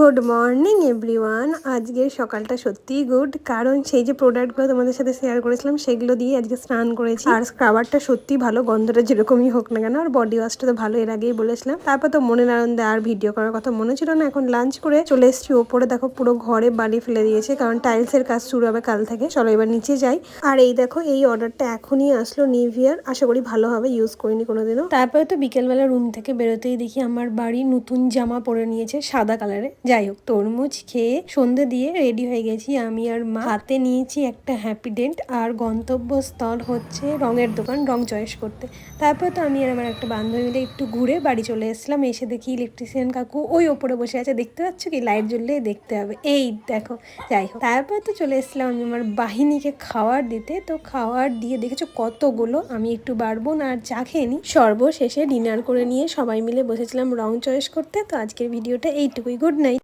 Good morning everyone আজকের সকালটা সত্যিই গুড কারণ সেই যে প্রোডাক্টগুলো তোমাদের সাথে শেয়ার করেছিলাম, সেগুলো দিয়ে আজকে স্নান করেছি। আর স্ক্রাবারটা সত্যি ভালো, গন্ধটা যেরকমই হোক না কেন, আর বডি ওয়াশটা তো ভালো, এর আগেই বলেছিলাম। তারপর তো মনে আনন্দে আর ভিডিও করার কথা মনে ছিল না, এখন লাঞ্চ করে চলে এসেছি। ওপরে দেখো পুরো ঘরে বালি ফেলে দিয়েছে, কারণ টাইলসের কাজ শুরু হবে কাল থেকে। চলো এবার নিচে যাই। আর এই দেখো, এই অর্ডারটা এখনই আসলো নিভিয়ার আশা করি ভালো হবে ইউজ করিনি কোনোদিনও। তারপরে তো বিকেলবেলা রুম থেকে বেরোতেই দেখি আমার বাড়ি নতুন জামা পরে নিয়েছে, সাদা কালারে যাই হোক তরমুজ খেয়ে সন্ধে দিয়ে রেডি হয়ে গেছি আমি আর মা। হাতে নিয়েছি একটা হ্যাপি ডেন্ট আর গন্তব্যস্থল হচ্ছে রঙের দোকান রং চয়েস করতে। তারপর তো আমি আর আমার একটা বান্ধবী মিলে একটু ঘুরে বাড়ি চলে এসেছিলাম। এসে দেখি ইলেকট্রিশিয়ান কাকু ওই ওপরে বসে আছে। দেখতে পাচ্ছ কি? লাইট জ্বললে দেখতে হবে। এই দেখো যাই হোক তারপর তো চলে এসেছিলাম আমি আমার বাহিনীকে খাবার দিতে। তো খাওয়ার দিয়ে দেখেছ কতগুলো? আমি একটু বাড়বো না আর চা খেয়ে নিই। সর্বশেষে ডিনার করে নিয়ে সবাই মিলে বসেছিলাম রং চয়েস করতে। তো আজকের ভিডিওটা এইটুকুই। Good night